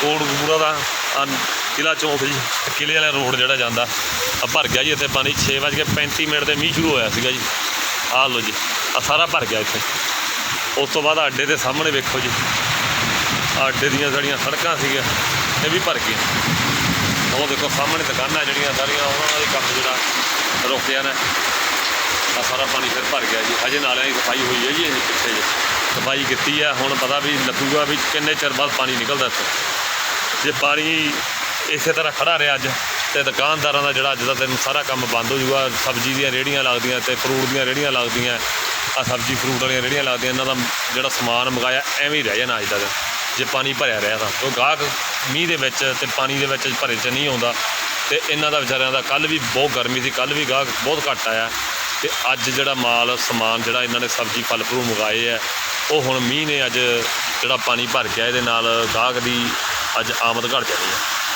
ਕੋਟਕਪੂਰਾ ਦਾ, ਆਹ ਕਿਲਾ ਚੌਂਕ ਜੀ, ਕਿਲੇ ਵਾਲਾ ਰੋਡ ਜਿਹੜਾ ਜਾਂਦਾ ਆ ਭਰ ਗਿਆ ਜੀ ਇੱਥੇ ਪਾਣੀ 6:35 ਮਿੰਟ ਤੇ ਮੀਂਹ ਸ਼ੁਰੂ ਹੋਇਆ ਸੀਗਾ ਜੀ। ਆਹ ਲਓ ਜੀ ਆ ਸਾਰਾ ਭਰ ਗਿਆ ਇੱਥੇ। ਉਸ ਤੋਂ ਬਾਅਦ ਆਡੇ ਦੇ ਸਾਹਮਣੇ ਵੇਖੋ ਜੀ ਆਡੇ ਦੀਆਂ ਜਿਹੜੀਆਂ ਸੜਕਾਂ ਸੀਗੀਆਂ, ਇਹ ਵੀ ਭਰ ਗਈਆਂ। ਉਹ ਦੇਖੋ ਸਾਹਮਣੇ ਦੁਕਾਨਾਂ ਜਿਹੜੀਆਂ ਸਾਰੀਆਂ, ਉਹਨਾਂ ਦਾ ਕੰਮ ਜਿਹੜਾ ਰੁਕਿਆ ਨਾ। ਆ ਸਾਰਾ ਪਾਣੀ ਫਿਰ ਭਰ ਗਿਆ ਜੀ। ਅਜੇ ਨਾਲਿਆਂ ਦੀ ਸਫ਼ਾਈ ਹੋਈ ਹੈ ਜੀ, ਇਹ ਪਿੱਛੇ ਜੀ ਸਫ਼ਾਈ ਕੀਤੀ ਹੈ ਹੁਣ ਪਤਾ ਵੀ ਲੱਗੂਗਾ ਵੀ ਕਿੰਨੇ ਚਿਰ ਬਾਅਦ ਪਾਣੀ ਨਿਕਲਦਾ ਇੱਥੇ। ਜੇ ਪਾਣੀ ਇਸੇ ਤਰ੍ਹਾਂ ਖੜਾ ਰਿਹਾ ਅੱਜ, ਤੇ ਦੁਕਾਨਦਾਰਾਂ ਦਾ ਜਿਹੜਾ ਅੱਜ ਦਾ ਦਿਨ ਸਾਰਾ ਕੰਮ ਬੰਦ ਹੋ ਜਾਊਗਾ, ਸਬਜ਼ੀ ਦੀਆਂ ਰੇਹੜੀਆਂ ਲੱਗਦੀਆਂ ਤੇ ਫਰੂਟ ਦੀਆਂ ਰੇਹੜੀਆਂ ਲੱਗਦੀਆਂ ਆ ਸਬਜ਼ੀ ਫਰੂਟ ਵਾਲੀਆਂ ਰੇਹੜੀਆਂ ਲੱਗਦੀਆਂ, ਇਹਨਾਂ ਦਾ ਜਿਹੜਾ ਸਮਾਨ ਮੰਗਾਇਆ ਐਵੇਂ ਹੀ ਰਹਿ ਜਾਣਾ ਅੱਜ ਦਾ ਦਿਨ। ਜੇ ਪਾਣੀ ਭਰਿਆ ਰਿਹਾ ਤਾਂ ਉਹ ਗਾਹਕ ਮੀਂਹ ਦੇ ਵਿੱਚ ਤੇ ਪਾਣੀ ਦੇ ਵਿੱਚ ਭਰੇ ਚ ਨਹੀਂ ਆਉਂਦਾ, ਤੇ ਇਹਨਾਂ ਦਾ ਵਿਚਾਰਿਆਂ ਦਾ ਕੱਲ ਵੀ ਬਹੁਤ ਗਰਮੀ ਸੀ ਕੱਲ ਵੀ ਗਾਹਕ ਬਹੁਤ ਘੱਟ ਆਇਆ, ਤੇ ਅੱਜ ਜਿਹੜਾ ਮਾਲ, ਸਮਾਨ ਜਿਹੜਾ ਇਹਨਾਂ ਨੇ ਸਬਜ਼ੀ ਫਲ ਫਰੂ ਮੰਗਾਏ ਆ, ਉਹ ਹੁਣ ਮੀਂਹ ਨੇ ਅੱਜ ਜਿਹੜਾ ਪਾਣੀ ਭਰ ਗਿਆ ਇਹਦੇ ਨਾਲ ਗਾਹਕ ਦੀ ਅੱਜ ਆਮਦ ਘਟ ਜਾਣੀ ਹੈ।